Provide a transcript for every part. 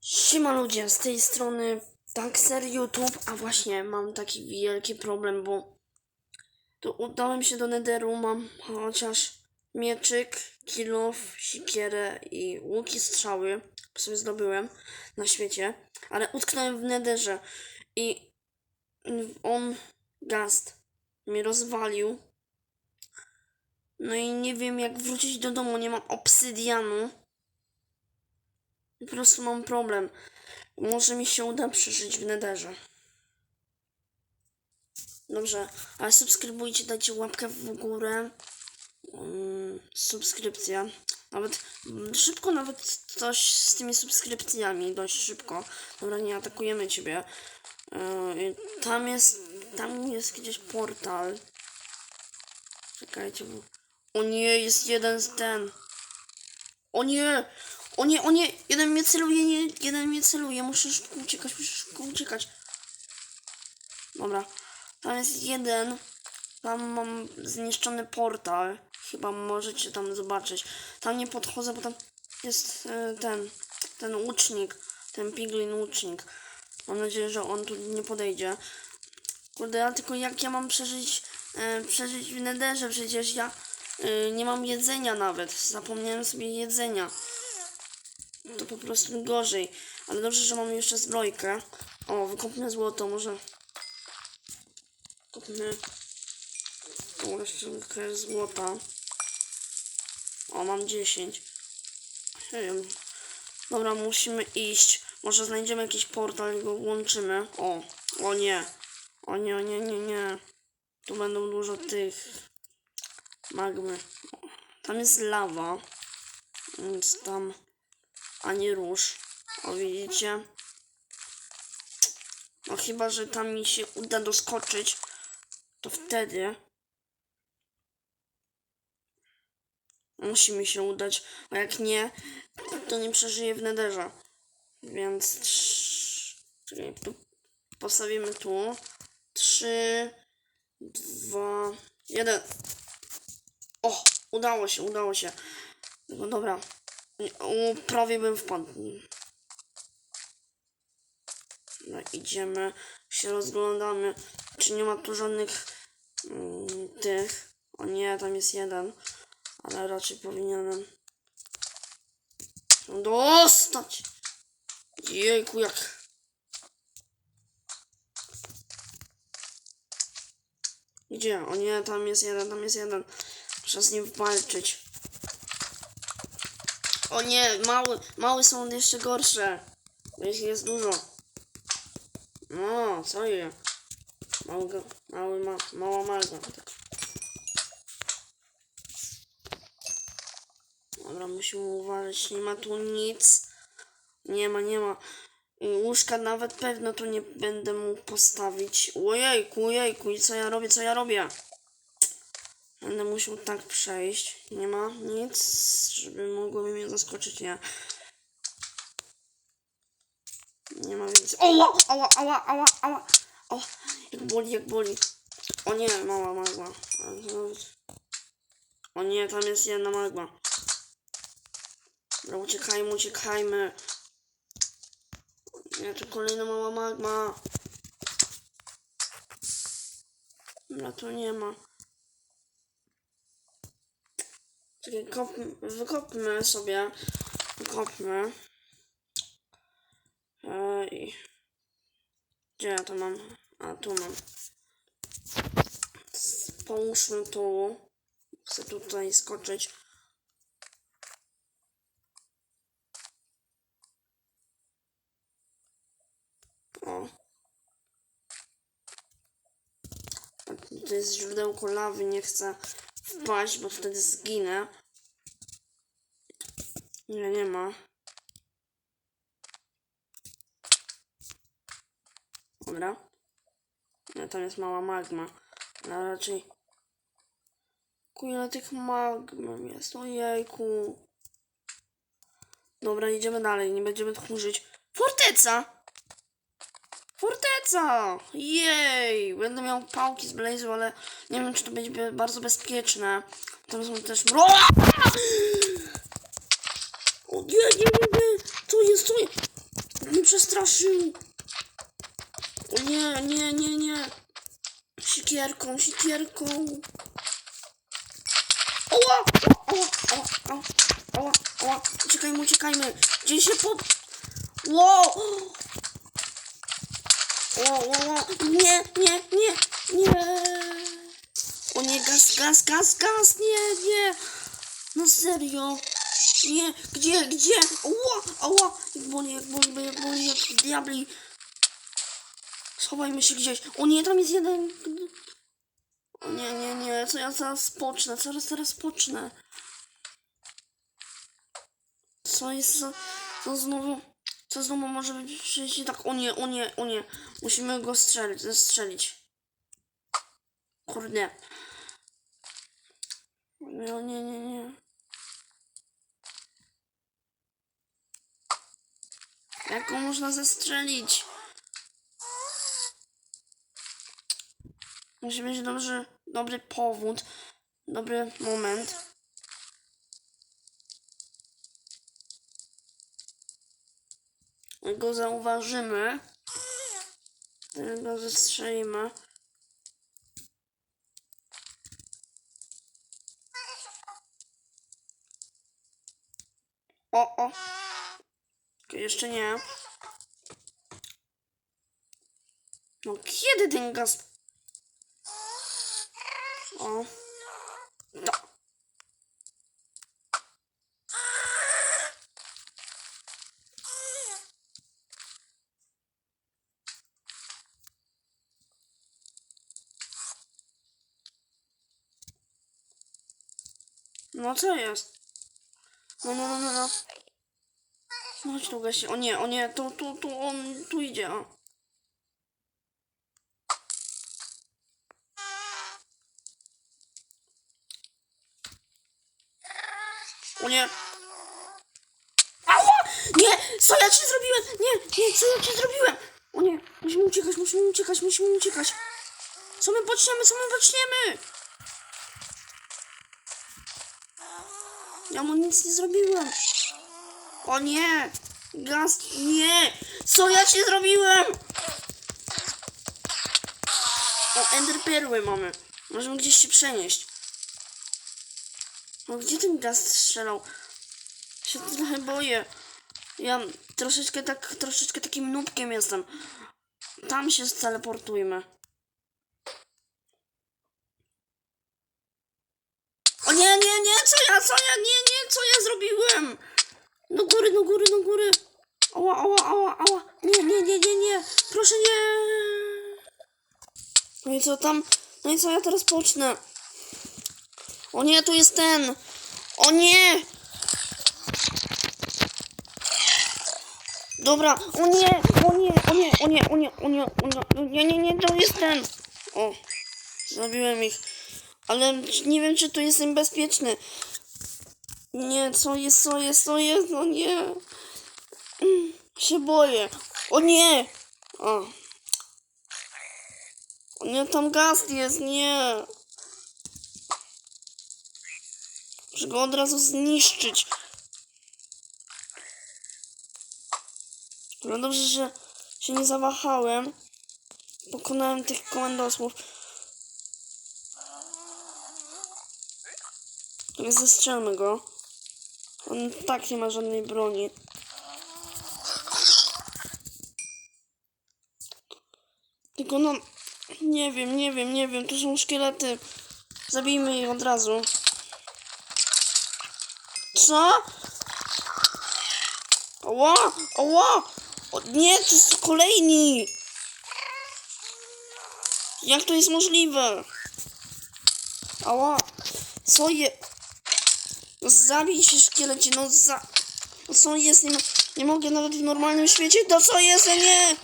Siema ludzie, z tej strony Taxer YouTube, a właśnie mam taki wielki problem, bo tu udałem się do Netheru, mam chociaż mieczyk, kilof, sikierę i łuki strzały, sobie zdobyłem na świecie, ale utknąłem w Netherze i on, gast, mnie rozwalił. No i nie wiem jak wrócić do domu, nie mam obsydianu. Po prostu mam problem. Może mi się uda przeżyć w nederze. Dobrze, ale subskrybujcie, dajcie łapkę w górę. Um, subskrypcja. Nawet mm, szybko, nawet coś z tymi subskrypcjami, dość szybko. Dobra, nie atakujemy ciebie. Yy, tam jest, tam jest gdzieś portal. Czekajcie, bo... O nie, jest jeden z ten. O nie! O nie, o nie! Jeden mnie celuje, nie, jeden mnie celuje. Muszę szybko uciekać, muszę szybko uciekać. Dobra. Tam jest jeden. Tam mam zniszczony portal. Chyba możecie tam zobaczyć. Tam nie podchodzę, bo tam jest e, ten, ten łucznik. Ten piglin łucznik. Mam nadzieję, że on tu nie podejdzie. Kurde, a tylko jak ja mam przeżyć, e, przeżyć w nederze? Przecież ja e, nie mam jedzenia nawet. Zapomniałem sobie jedzenia to po prostu gorzej. Ale dobrze, że mamy jeszcze zbrojkę. O, wykopmy złoto, może. Kopmy tą resztkę złota. O, mam 10. Nie wiem. Dobra, musimy iść. Może znajdziemy jakiś portal i go włączymy. O, o nie. O nie, o nie, nie, nie. Tu będą dużo tych magmy. Tam jest lawa. Więc tam ani róż. O, widzicie? No chyba, że tam mi się uda doskoczyć, to wtedy musi mi się udać, a jak nie, to nie przeżyję w nederze. Więc czekaj, postawimy tu. Trzy, dwa, jeden. O, udało się, udało się. No dobra. Prawie bym wpadł. No, idziemy, się rozglądamy, czy nie ma tu żadnych mm, tych. O nie, tam jest jeden, ale raczej powinienem się dostać. Jejku, jak. Gdzie? O nie, tam jest jeden, tam jest jeden. Muszę z nim walczyć. O nie, mały, małe są jeszcze gorsze. Ich jest dużo. No, co je? Mały, go- mały, ma, mała malga. Dobra, musimy uważać, nie ma tu nic. Nie ma, nie ma. Łóżka nawet pewno tu nie będę mógł postawić. Ojejku, ojejku, co ja robię, co ja robię? Będę musiał tak przejść. Nie ma nic, żeby mogłoby mnie zaskoczyć, nie. Nie ma więcej. Oła, ała, ała, ała, ała. O, jak boli, jak boli. O nie, mała magma. O nie, tam jest jedna magma. Dobra, uciekajmy, uciekajmy. Nie, tu kolejna mała magma. Dobra, tu nie ma. Czekaj, kopmy, wykopmy sobie. Wykopmy. Ej. Gdzie ja to mam? A, tu mam. Połóżmy tu. Chcę tutaj skoczyć. O. To jest źródełko lawy, nie chcę wpaść, bo wtedy zginę. Nie, nie ma. Dobra. Nie, tam jest mała magma. Ale raczej... Kurde, tych magm jest. Ojejku. Dobra, idziemy dalej. Nie będziemy tchórzyć. Forteca! Forteca! Jej! Będę miał pałki z Blaze'u, ale nie wiem, czy to będzie bardzo bezpieczne. Tam są też... Mro! O nie, nie, nie, nie! Co jest, co jest? przestraszył. O nie, nie, nie, nie. Sikierką, sikierką. Oła, oła, oła, oła, oła, oła. Uciekajmy, uciekajmy. Gdzieś się po... Wow. Nie, nie, nie, nie. O nie, gaz, gaz, gaz, gaz, nie, nie. No serio. Nie, gdzie, gdzie? Ała, ała. Jak boli, jak boli, jak boli, jak diabli. Schowajmy się gdzieś. O nie, tam jest jeden. O nie, nie, nie. Co ja zaraz pocznę? Zaraz, zaraz pocznę. Co jest za... Co znowu... Co znowu może być nie tak... O nie, o nie, o nie. Musimy go strzelić, zestrzelić. Kurde. O nie, nie, nie. Jak go można zestrzelić? Musi być dobrze, dobry powód, dobry moment. Go zauważymy, go zestrzelimy. O, o. Jeszcze nie. No kiedy ten gaz... O. No. No co jest? No, no, no, no, no. No chodź tu, Gasi. O nie, o nie, tu, tu, tu, on tu idzie. O. O nie. Ała! Nie! Co ja ci zrobiłem? Nie, nie, co ja ci zrobiłem? O nie, musimy uciekać, musimy uciekać, musimy uciekać. Co my poczniemy, co my poczniemy? Ja mu nic nie zrobiłem. O nie! Gaz, nie! Co ja ci zrobiłem? O, ender perły mamy. Możemy gdzieś się przenieść. No gdzie ten gaz strzelał? Się trochę boję. Ja troszeczkę tak, troszeczkę takim nubkiem jestem. Tam się teleportujmy. Nie, nie, nie, co ja, co ja, nie, nie, co ja zrobiłem? Do góry, do góry, do góry. Ała, ała, ała, ała. Nie, nie, nie, nie, nie. Proszę nie. No i co tam? No i co ja teraz pocznę? O nie, tu jest ten. O nie. Dobra, o nie, o nie, o nie, o nie, o nie, o nie, o nie, nie, nie, nie, to jest ten. O, zabiłem ich. Ale nie wiem, czy tu jestem bezpieczny. Nie, co jest, co jest, co jest, no nie. Mm, Się boję. O nie! O. O nie, tam gaz jest, nie. Muszę go od razu zniszczyć. No dobrze, że się nie zawahałem. Pokonałem tych komandosłów. Zestrzelmy go. On tak nie ma żadnej broni. Tylko no... Nie wiem, nie wiem, nie wiem. Tu są szkielety. Zabijmy je od razu. Co? Oła! Oła! O, nie, to jest kolejni! Jak to jest możliwe? Ała! Co je... No zabij się szkielecie, no za... No co jest? Nie, nie mogę nawet w normalnym świecie? To co jest? Nie!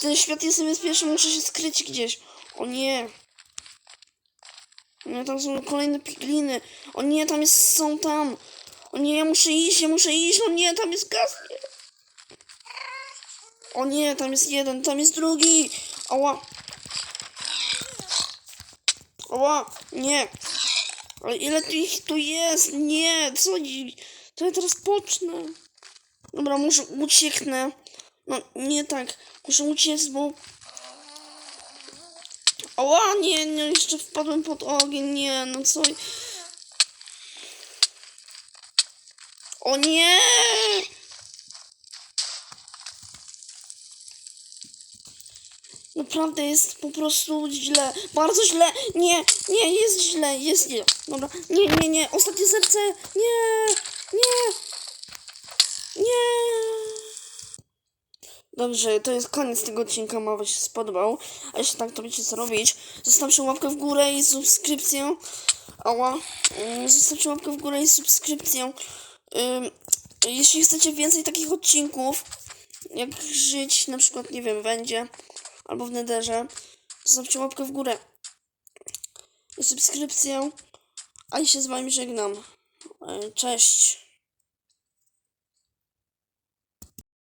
Ten świat jest niebezpieczny, muszę się skryć gdzieś. O nie! Nie, tam są kolejne pigliny. O nie, tam jest, są tam. O nie, ja muszę iść, ja muszę iść. O nie, tam jest gaz. O nie, tam jest jeden, tam jest drugi. Ała. Ała, nie. Ale ile tu ich tu jest? Nie, co? i- To ja teraz pocznę. Dobra, muszę ucieknę. No, nie tak. Muszę uciec, bo... Oła, nie, nie, jeszcze wpadłem pod ogień, nie, no co... O nie! Naprawdę jest po prostu źle. Bardzo źle. Nie, nie, jest źle, jest źle. Dobra, nie, nie, nie. Ostatnie serce. Nie, nie, nie. Dobrze, to jest koniec tego odcinka. Mam się spodobał. A jeśli tak, to wiecie co robić. Zostawcie łapkę w górę i subskrypcję. Ała. Mm, Zostawcie łapkę w górę i subskrypcję. Jeśli chcecie więcej takich odcinków, jak żyć na przykład, nie wiem, będzie albo w nederze, zostawcie łapkę w górę i subskrypcję. A ja się z wami żegnam. E, Cześć.